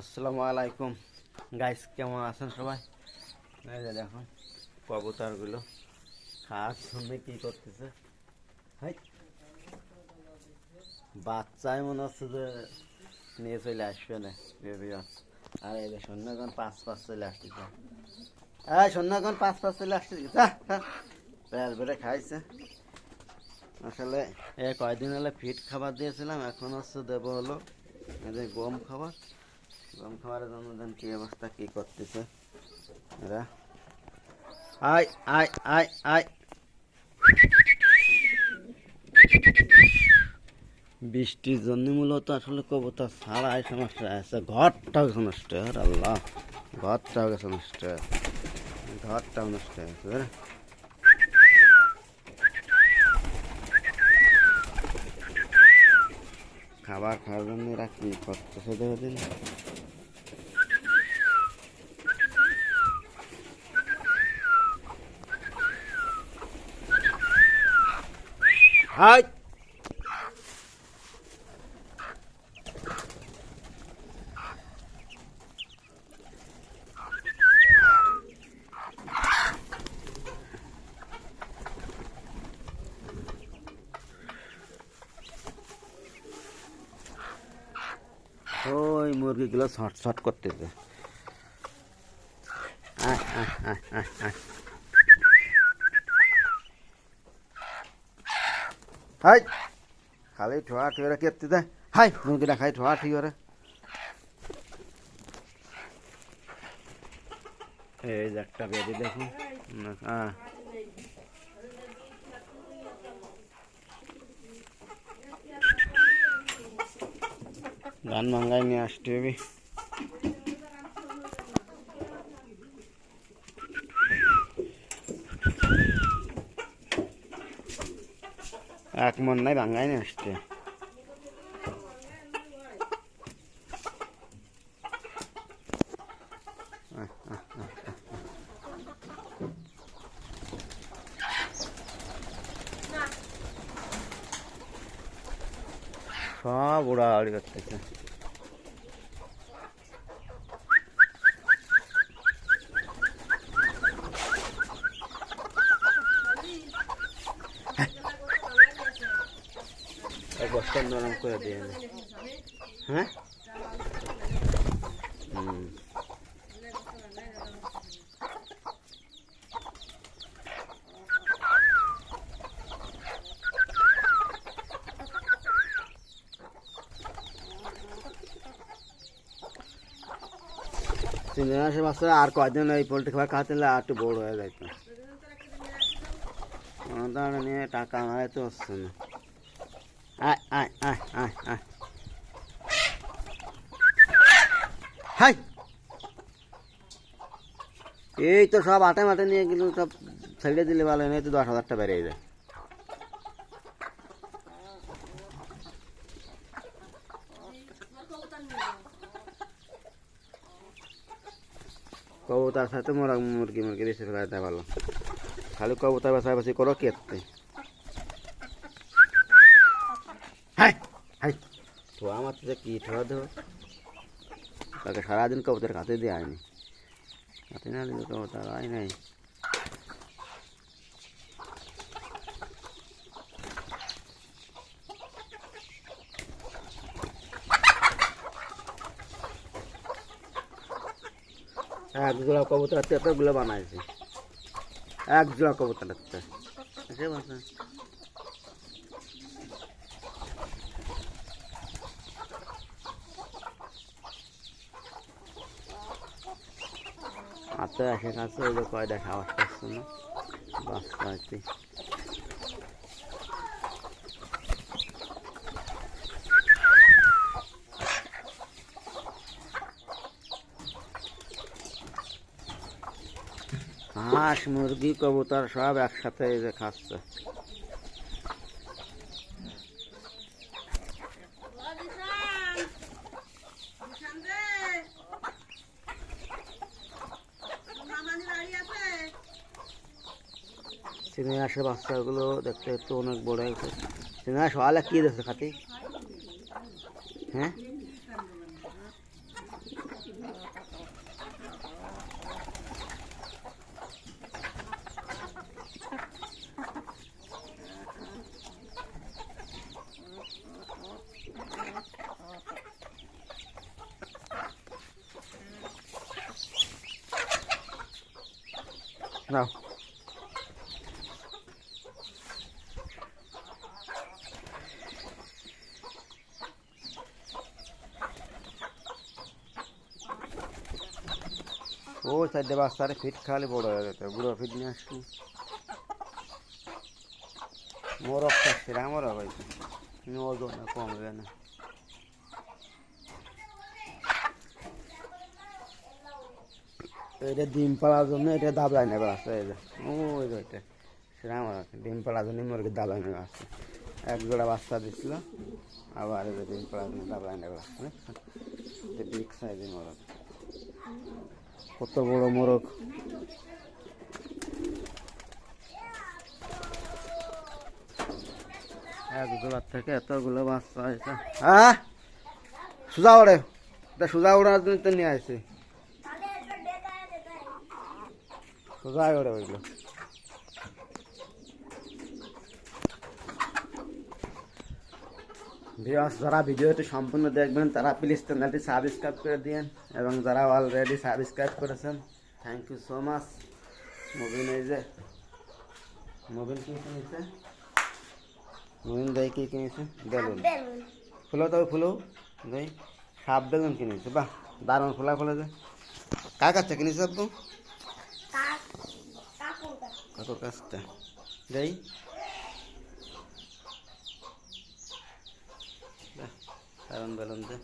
আসসালামু আলাইকুম। গাইস কেমন আছেন সবাই? এই যে দেখুন, কবুতরগুলো খাওয়ার জন্য কি করতেছে? হাই। বাচ্চাই মনে হচ্ছে যে নিয়ে চলে আসবে না আর এই যে সন্ধ্যাগণ পাঁচ পাঁচ চলে আসতেছে। এই সন্ধ্যাগণ পাঁচ পাঁচ চলে আসতেছে। বেড়ে খাইছে। আসলে এ কয়দিন হলে ফিট খাবার দিয়েছিলাম, এখন হচ্ছে দেবো হলো এই যে গম খাবার। গম খাবারের জন্য দেন কি অবস্থা, কি করতেছে? এরা? আয় আয় আয় আয়। বৃষ্টির জন্য মূলত আসলে কবুতর ছাড়াই সমস্যা আছে ঘরটাও হয় আর আল্লাহ। ঘরটাও নষ্ট ঘরটাও নষ্ট হয়েছে? খাবার খাওয়ার জন্য এরা কি করতেছে দেখেন হাই ওই মুরগিগুলো ছট ছট করতেছে আয়, আয়, আয়, আয়, আয়। হাই খালি ঠোয়া ঠিওরা কেটে দেয় হাই মুরগিটা খাই ঠোয়া ঠিওরা এই যে একটা বেদি দেখুন হ্যাঁ গান মাঙ্গাই নিয়ে আসতে হবে এক মন নাই বাঙ্গাই নিয়ে আসতে সব উড়াউড়ি করতেছে বস্তা নরম করে দিয়ে হ্যাঁ? তিন মাসের বাচ্চা আর কয়দিন এই পোলট্রি খাবার খাওয়াতে আর একটু বড় হয়ে যাইতো। নিয়ে টাকা আমায় তো হচ্ছে না। আয় এই তো সব আটে মাঠে নিয়ে গেল সব ছেড়ে দিলে ভালো নেই তো দশ হাজারটা বেড়ে যায়। কবুতার সাথে মোরা মুরগি মুরগি বেশি ফেলাইতে ভালো খালি কবুতর বাসাবাসি করো কেটে হাই হাই তো আমার তো কি ঠোয়া দেবো তাকে সারাদিন কবুতর কাতে দিয়ে আয়নি কাতে না দিলে কবুতর আয় নাই। এক জোড়া কবুতর এতগুলো বানাইছে। এক জোড়া কবুতর আছে। ওই যে কয়টা খাওয়ার না? বাচ্চা হাঁস মুরগি কবুতর সব একসাথে এই যে খাচ্ছে। চিংড়ি আসে বাচ্চাগুলো দেখতে একটু অনেক বড় হয়েছে। চিংড়ি আসে আলা কী দেখছে খাতি? হ্যাঁ? No. ও চারটে বাচ্চারে ফিট খালি বড় হয়ে যেত বুড়ো ফিট নিয়ে আসব। মোরগ খাচ্ছে আমার ভাই। ওজন কমবে না। এটা ডিম পাড়ার জন্য এটা দাবলাই নেবে আসছে যে। ওই এটা ডিম পাড়ার জন্য মুরগির দাবলাই নেবে আসছে এক জোড়া বাচ্চা দিছিল, আবার ডিম পাড়ার জন্য দাবলাই নেবে আসছে এটা বিগ সাইজের মোরগ। কত বড় মোরগ। এক জোড়ার থেকে এতগুলো বাচ্চা হয়েছে হ্যাঁ? সুজা ওড়ে। এটা সোজা ওড়ার জন্য তো নিয়ে আসছে সুজা ওড়ে ওইগুলো। ভিউয়ার্স যারা ভিডিওটি সম্পূর্ণ দেখবেন তারা প্লিজ চ্যানেলটি সাবস্ক্রাইব করে দিন এবং যারা অলরেডি সাবস্ক্রাইব করেছেন thank you so much Mubin এই যে। মুবিন কি কিনেছে মুবিন দেয় কি কিনেছে বেলুন। ফুলো তবে ফুলো। দেই। সাপ বেলুন কিনেছে বাহ দারুণ ফুলা ফুলে যে। কার কাছে কিনেছে আব্বু কাকুর কাছটা দেই। বাহ দারুণ বেলুন দে